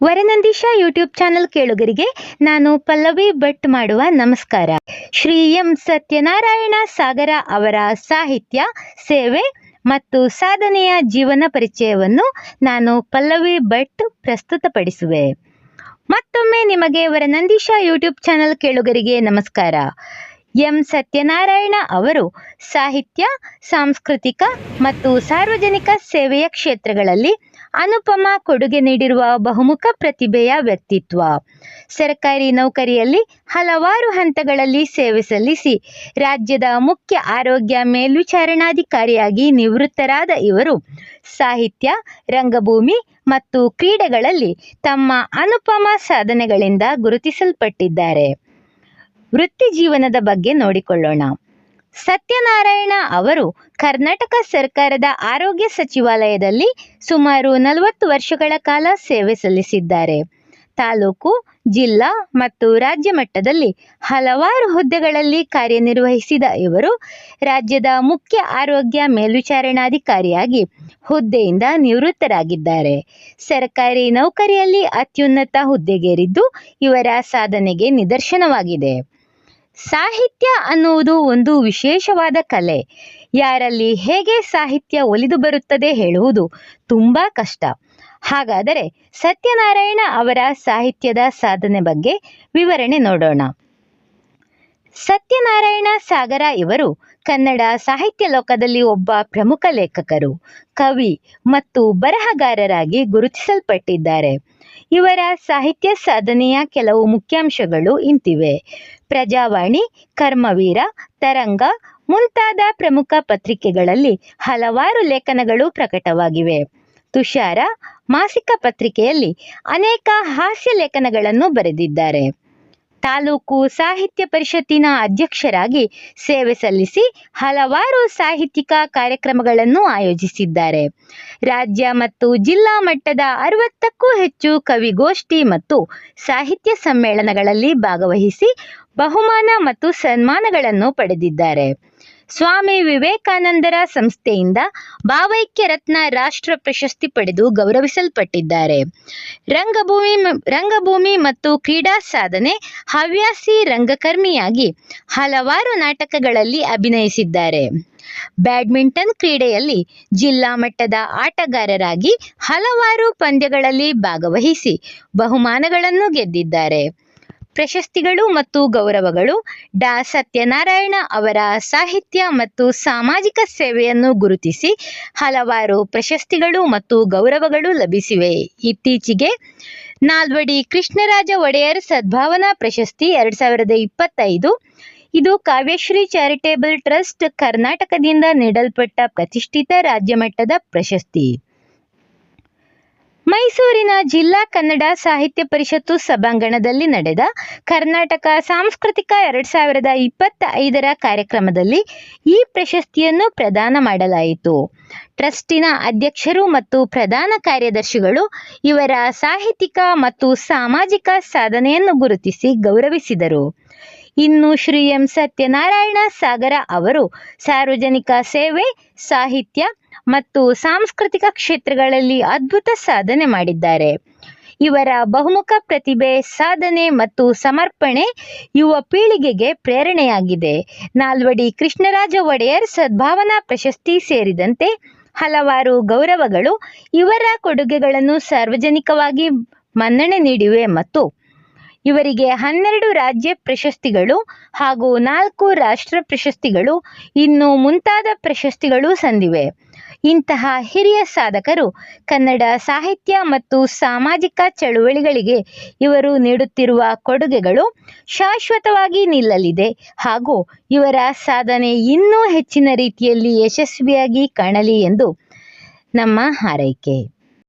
ವರನಂದೀಶ YouTube channel ಕೇಳುಗರಿಗೆ ನಾನು ಪಲ್ಲವಿ ಭಟ್ ಮಾಡುವ ನಮಸ್ಕಾರ. ಶ್ರೀ ಎಂ ಸತ್ಯನಾರಾಯಣ ಸಾಗರ ಅವರ ಸಾಹಿತ್ಯ, ಸೇವೆ ಮತ್ತು ಸಾಧನೆಯ ಜೀವನ ಪರಿಚಯವನ್ನು ನಾನು ಪಲ್ಲವಿ ಭಟ್ ಪ್ರಸ್ತುತಪಡಿಸುವೆ. ಮತ್ತೊಮ್ಮೆ ನಿಮಗೆ ವರನಂದೀಶ ಯೂಟ್ಯೂಬ್ ಚಾನೆಲ್ ಕೇಳುಗರಿಗೆ ನಮಸ್ಕಾರ. ಎಂ ಸತ್ಯನಾರಾಯಣ ಅವರು ಸಾಹಿತ್ಯ, ಸಾಂಸ್ಕೃತಿಕ ಮತ್ತು ಸಾರ್ವಜನಿಕ ಸೇವೆಯ ಕ್ಷೇತ್ರಗಳಲ್ಲಿ ಅನುಪಮ ಕೊಡುಗೆ ನೀಡಿರುವ ಬಹುಮುಖ ಪ್ರತಿಭೆಯ ವ್ಯಕ್ತಿತ್ವ. ಸರ್ಕಾರಿ ನೌಕರಿಯಲ್ಲಿ ಹಲವಾರು ಹಂತಗಳಲ್ಲಿ ಸೇವೆ ಸಲ್ಲಿಸಿ ರಾಜ್ಯದ ಮುಖ್ಯ ಆರೋಗ್ಯ ಮೇಲ್ವಿಚಾರಣಾಧಿಕಾರಿಯಾಗಿ ನಿವೃತ್ತರಾದ ಇವರು ಸಾಹಿತ್ಯ, ರಂಗಭೂಮಿ ಮತ್ತು ಕ್ರೀಡೆಗಳಲ್ಲಿ ತಮ್ಮ ಅನುಪಮ ಸಾಧನೆಗಳಿಂದ ಗುರುತಿಸಲ್ಪಟ್ಟಿದ್ದಾರೆ. ವೃತ್ತಿ ಜೀವನದ ಬಗ್ಗೆ ನೋಡಿಕೊಳ್ಳೋಣ. ಸತ್ಯನಾರಾಯಣ ಅವರು ಕರ್ನಾಟಕ ಸರ್ಕಾರದ ಆರೋಗ್ಯ ಸಚಿವಾಲಯದಲ್ಲಿ ಸುಮಾರು ನಲವತ್ತು ವರ್ಷಗಳ ಕಾಲ ಸೇವೆ ಸಲ್ಲಿಸಿದ್ದಾರೆ. ತಾಲೂಕು, ಜಿಲ್ಲಾ ಮತ್ತು ರಾಜ್ಯ ಮಟ್ಟದಲ್ಲಿ ಹಲವಾರು ಹುದ್ದೆಗಳಲ್ಲಿ ಕಾರ್ಯನಿರ್ವಹಿಸಿದ ಇವರು ರಾಜ್ಯದ ಮುಖ್ಯ ಆರೋಗ್ಯ ಮೇಲ್ವಿಚಾರಣಾಧಿಕಾರಿಯಾಗಿ ಹುದ್ದೆಯಿಂದ ನಿವೃತ್ತರಾಗಿದ್ದಾರೆ. ಸರ್ಕಾರಿ ನೌಕರಿಯಲ್ಲಿ ಅತ್ಯುನ್ನತ ಹುದ್ದೆಗೇರಿದ್ದು ಇವರ ಸಾಧನೆಗೆ ನಿದರ್ಶನವಾಗಿದೆ. ಸಾಹಿತ್ಯ ಅನ್ನುವುದು ಒಂದು ವಿಶೇಷವಾದ ಕಲೆ. ಯಾರಲ್ಲಿ ಹೇಗೆ ಸಾಹಿತ್ಯ ಒಲಿದು ಬರುತ್ತದೆ ಹೇಳುವುದು ತುಂಬ ಕಷ್ಟ. ಹಾಗಾದರೆ ಸತ್ಯನಾರಾಯಣ ಅವರ ಸಾಹಿತ್ಯದ ಸಾಧನೆ ಬಗ್ಗೆ ವಿವರಣೆ ನೋಡೋಣ. ಸತ್ಯನಾರಾಯಣ ಸಾಗರ ಇವರು ಕನ್ನಡ ಸಾಹಿತ್ಯ ಲೋಕದಲ್ಲಿ ಒಬ್ಬ ಪ್ರಮುಖ ಲೇಖಕರು, ಕವಿ ಮತ್ತು ಬರಹಗಾರರಾಗಿ ಗುರುತಿಸಲ್ಪಟ್ಟಿದ್ದಾರೆ. ಇವರ ಸಾಹಿತ್ಯ ಸಾಧನೆಯ ಕೆಲವು ಮುಖ್ಯಾಂಶಗಳು ಇಂತಿವೆ. ಪ್ರಜಾವಾಣಿ, ಕರ್ಮವೀರ, ತರಂಗ ಮುಂತಾದ ಪ್ರಮುಖ ಪತ್ರಿಕೆಗಳಲ್ಲಿ ಹಲವಾರು ಲೇಖನಗಳು ಪ್ರಕಟವಾಗಿವೆ. ತುಷಾರ ಮಾಸಿಕ ಪತ್ರಿಕೆಯಲ್ಲಿ ಅನೇಕ ಹಾಸ್ಯ ಲೇಖನಗಳನ್ನು ಬರೆದಿದ್ದಾರೆ. ತಾಲೂಕು ಸಾಹಿತ್ಯ ಪರಿಷತ್ತಿನ ಅಧ್ಯಕ್ಷರಾಗಿ ಸೇವೆ ಸಲ್ಲಿಸಿ ಹಲವಾರು ಸಾಹಿತ್ಯಿಕ ಕಾರ್ಯಕ್ರಮಗಳನ್ನು ಆಯೋಜಿಸಿದ್ದಾರೆ. ರಾಜ್ಯ ಮತ್ತು ಜಿಲ್ಲಾ ಮಟ್ಟದ ಅರವತ್ತಕ್ಕೂ ಹೆಚ್ಚು ಕವಿಗೋಷ್ಠಿ ಮತ್ತು ಸಾಹಿತ್ಯ ಸಮ್ಮೇಳನಗಳಲ್ಲಿ ಭಾಗವಹಿಸಿ ಬಹುಮಾನ ಮತ್ತು ಸನ್ಮಾನಗಳನ್ನು ಪಡೆದಿದ್ದಾರೆ. ಸ್ವಾಮಿ ವಿವೇಕಾನಂದರ ಸಂಸ್ಥೆಯಿಂದ ಭಾವೈಕ್ಯ ರತ್ನ ರಾಷ್ಟ್ರ ಪ್ರಶಸ್ತಿ ಪಡೆದು ಗೌರವಿಸಲ್ಪಟ್ಟಿದ್ದಾರೆ. ರಂಗಭೂಮಿ ರಂಗಭೂಮಿ ಮತ್ತು ಕ್ರೀಡಾ ಸಾಧನೆ ಹವ್ಯಾಸಿ ರಂಗಕರ್ಮಿಯಾಗಿ ಹಲವಾರು ನಾಟಕಗಳಲ್ಲಿ ಅಭಿನಯಿಸಿದ್ದಾರೆ. ಬ್ಯಾಡ್ಮಿಂಟನ್ ಕ್ರೀಡೆಯಲ್ಲಿ ಜಿಲ್ಲಾ ಮಟ್ಟದ ಆಟಗಾರರಾಗಿ ಹಲವಾರು ಪಂದ್ಯಗಳಲ್ಲಿ ಭಾಗವಹಿಸಿ ಬಹುಮಾನಗಳನ್ನು ಗೆದ್ದಿದ್ದಾರೆ. ಪ್ರಶಸ್ತಿಗಳು ಮತ್ತು ಗೌರವಗಳು ಡಾ. ಸತ್ಯನಾರಾಯಣ ಅವರ ಸಾಹಿತ್ಯ ಮತ್ತು ಸಾಮಾಜಿಕ ಸೇವೆಯನ್ನು ಗುರುತಿಸಿ ಹಲವಾರು ಪ್ರಶಸ್ತಿಗಳು ಮತ್ತು ಗೌರವಗಳು ಲಭಿಸಿವೆ. ಇತ್ತೀಚೆಗೆ ನಾಲ್ವಡಿ ಕೃಷ್ಣರಾಜ ಒಡೆಯರ್ ಸದ್ಭಾವನಾ ಪ್ರಶಸ್ತಿ ಎರಡು ಸಾವಿರದ ಇಪ್ಪತ್ತೈದು. ಇದು ಕಾವ್ಯಶ್ರೀ ಚಾರಿಟೇಬಲ್ ಟ್ರಸ್ಟ್ ಕರ್ನಾಟಕದಿಂದ ನೀಡಲ್ಪಟ್ಟ ಪ್ರತಿಷ್ಠಿತ ರಾಜ್ಯಮಟ್ಟದ ಪ್ರಶಸ್ತಿ. ಮೈಸೂರಿನ ಜಿಲ್ಲಾ ಕನ್ನಡ ಸಾಹಿತ್ಯ ಪರಿಷತ್ತು ಸಭಾಂಗಣದಲ್ಲಿ ನಡೆದ ಕರ್ನಾಟಕ ಸಾಂಸ್ಕೃತಿಕ ಎರಡ್ ಸಾವಿರದ ಇಪ್ಪತ್ತ ಐದರ ಕಾರ್ಯಕ್ರಮದಲ್ಲಿ ಈ ಪ್ರಶಸ್ತಿಯನ್ನು ಪ್ರದಾನ ಮಾಡಲಾಯಿತು. ಟ್ರಸ್ಟಿನ ಅಧ್ಯಕ್ಷರು ಮತ್ತು ಪ್ರಧಾನ ಕಾರ್ಯದರ್ಶಿಗಳು ಇವರ ಸಾಹಿತ್ಯಿಕ ಮತ್ತು ಸಾಮಾಜಿಕ ಸಾಧನೆಯನ್ನು ಗುರುತಿಸಿ ಗೌರವಿಸಿದರು. ಇನ್ನು ಶ್ರೀ ಎಂ ಸತ್ಯನಾರಾಯಣ ಸಾಗರ ಅವರು ಸಾರ್ವಜನಿಕ ಸೇವೆ, ಸಾಹಿತ್ಯ ಮತ್ತು ಸಾಂಸ್ಕೃತಿಕ ಕ್ಷೇತ್ರಗಳಲ್ಲಿ ಅದ್ಭುತ ಸಾಧನೆ ಮಾಡಿದ್ದಾರೆ. ಇವರ ಬಹುಮುಖ ಪ್ರತಿಭೆ, ಸಾಧನೆ ಮತ್ತು ಸಮರ್ಪಣೆ ಯುವ ಪೀಳಿಗೆಗೆ ಪ್ರೇರಣೆಯಾಗಿದೆ. ನಾಲ್ವಡಿ ಕೃಷ್ಣರಾಜ ಒಡೆಯರ್ ಸದ್ಭಾವನಾ ಪ್ರಶಸ್ತಿ ಸೇರಿದಂತೆ ಹಲವಾರು ಗೌರವಗಳು ಇವರ ಕೊಡುಗೆಗಳನ್ನು ಸಾರ್ವಜನಿಕವಾಗಿ ಮನ್ನಣೆ ನೀಡಿವೆ ಮತ್ತು ಇವರಿಗೆ ಹನ್ನೆರಡು ರಾಜ್ಯ ಪ್ರಶಸ್ತಿಗಳು ಹಾಗೂ ನಾಲ್ಕು ರಾಷ್ಟ್ರ ಪ್ರಶಸ್ತಿಗಳು ಇನ್ನು ಮುಂತಾದ ಪ್ರಶಸ್ತಿಗಳು ಸಂದಿವೆ. ಇಂತಹ ಹಿರಿಯ ಸಾಧಕರು ಕನ್ನಡ ಸಾಹಿತ್ಯ ಮತ್ತು ಸಾಮಾಜಿಕ ಚಳುವಳಿಗಳಿಗೆ ಇವರು ನೀಡುತ್ತಿರುವ ಕೊಡುಗೆಗಳು ಶಾಶ್ವತವಾಗಿ ನಿಲ್ಲಲಿದೆ ಹಾಗೂ ಇವರ ಸಾಧನೆ ಇನ್ನೂ ಹೆಚ್ಚಿನ ರೀತಿಯಲ್ಲಿ ಯಶಸ್ವಿಯಾಗಿ ಕಾಣಲಿ ಎಂದು ನಮ್ಮ ಹಾರೈಕೆ.